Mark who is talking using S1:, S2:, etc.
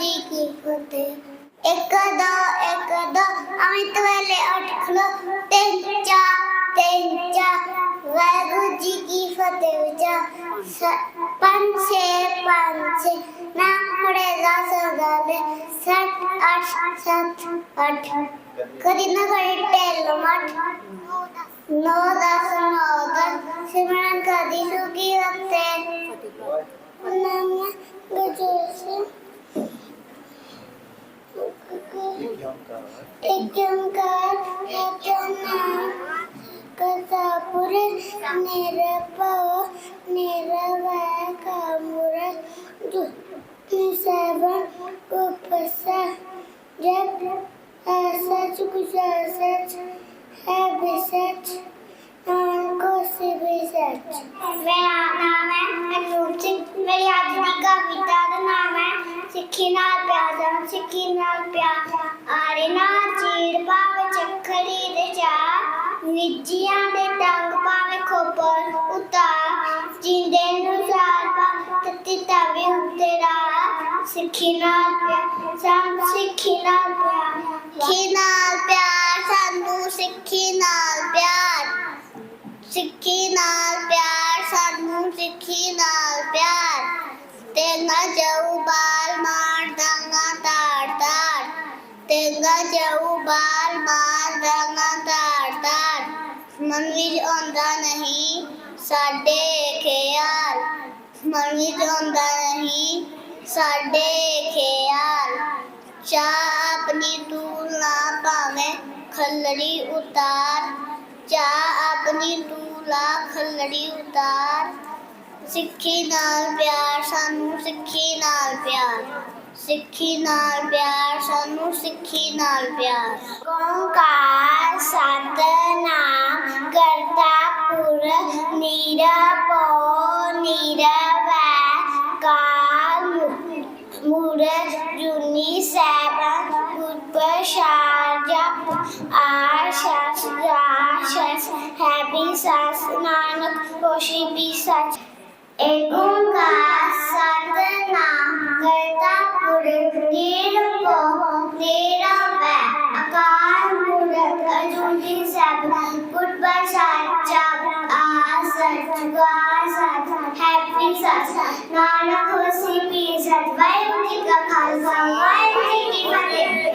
S1: ਜੀ ਕੀ ਫਤਿਹ ਇੱਕ ਦੋ ਇੱਕ ਦੋ ਅਮਿਤ ਵੇਲੇ ਉੱਠ ਖਲੋ। ਤਿੰਨ ਚਾਰ ਤਿੰਨ ਚਾਰ। ਵਾਹਿਗੁਰੂ ਜੀ ਕੀ ਫਤਿਹ ਉਚਾ ਸ- ਪੰਜ ਛੇ ਪੰਜ ਨਾ ਖੜੇ ਦਸ ਗਾਲੇ ਸੱਤ ਅੱਠ ਸੱਤ ਅੱਠ। ਕਦੀ ਨਾ ਕਰੀ ਟੇਲ ਮਟ ਨੌ ਦਸ ਨੌ ਦਸ। ਸਿਮਰਨ ਕਦੀ ਸੁਖੀ ਰੱਖਤੇ ਨਾਮ ਗਜੇਸ਼ ਇੱਕ ਓੰਕਾਰ ਸਤਨਾਮ ਕਸਾਪੁਰ ਨਿਰਭਉ ਨਿਰਵੈ ਕਾਮੁਰ ਨਿਸਵਨ ਉਪਸਾ ਜਪ ਸੱਚ ਕੁਛ ਸੱਚ ਹੈ ਬਿਸਚ ਨਾਨਕ ਸੇ ਬਿਸਚ ਮੇਰਾ ਨਾਮ ਹੈ ਅਨੂਪ ਸਿੰਘ, ਮੇਰੀ ਅੱਜ ਦੀ ਕਵਿਤਾ ਦਾ ਨਾਮ ਹੈ ਸਿੱਖੀ ਨਾਲ ਪਿਆਰ ਸਿੱਖੀ ਨਾਲ ਪਿਆਰ। ਨਿੱਜੀਆਂ ਦੇ ਟੰਗ ਪਾਵੇ ਖੋਪਰ ਉਤਾਰ ਜਿੰਦੇ ਨੂੰ ਸਾਰ ਪਾ ਤਤੀ ਤਵੇ ਉੱਤੇ ਰਾ। ਸਿੱਖੀ ਨਾਲ ਪਿਆਰ ਸਾਨੂੰ ਸਿੱਖੀ ਨਾਲ ਪਿਆਰ ਸਿੱਖੀ ਨਾਲ ਪਿਆਰ ਸਾਨੂੰ ਸਿੱਖੀ ਨਾਲ ਪਿਆਰ ਸਿੱਖੀ ਨਾਲ ਪਿਆਰ ਸਾਨੂੰ ਸਿੱਖੀ ਨਾਲ ਪਿਆਰ ਤੇਗਾ ਜਾਊ ਬਾਲ ਮਾਰ ਤੇਗਾ ਜਾਊ, ਬਾਲ ਮਾਰ ਦਾਂਗਾ ਤਾੜ ਮਨ ਵਿੱਚ ਆਉਂਦਾ ਨਹੀਂ, ਸਾਡੇ ਖਿਆਲ। ਮਨ ਵਿੱਚ ਆਉਂਦਾ ਨਹੀਂ, ਸਾਡੇ ਖਿਆਲ। ਚਾਹ ਆਪਣੀ ਤੂਲ ਨਾ ਭਾਵੇਂ ਖੱਲੜੀ ਉਤਾਰ। ਚਾਹ ਆਪਣੀ ਤੂਲਾ ਖੱਲੜੀ ਉਤਾਰ। ਸਿੱਖੀ ਨਾਲ ਪਿਆਰ, ਸਾਨੂੰ ਸਿੱਖੀ ਨਾਲ ਪਿਆਰ। ਸਿੱਖੀ ਨਾਲ ਪਿਆਰ, ਸਾਨੂੰ ਸਿੱਖੀ ਨਾਲ ਪਿਆਰ। ਓੰਕਾਰ ਸਤਨਾਮ ਕਰਤਾ ਪੁਰ ਨਿਰਭਉ ਨਿਰਵੈ ਕਾਲ ਮੂਰਤ ਜੁਨੀ ਸੈਭੰ ਗੁਰਪ੍ਰਸਾਦ ਜਪ ਆਸ਼ਾਸ ਆਸ਼ਾਸ ਹੈ ਵੀ ਸਸ, ਨਾਨਕ ਹੋਸ਼ੀ ਵੀ ਸਚ। एकों का साधना करता पुरुष तीर को तेरा वे आकार मूर्त अजूनी सब पुट पर साथ चाप आ सच का साथ हैप्पी साथ ना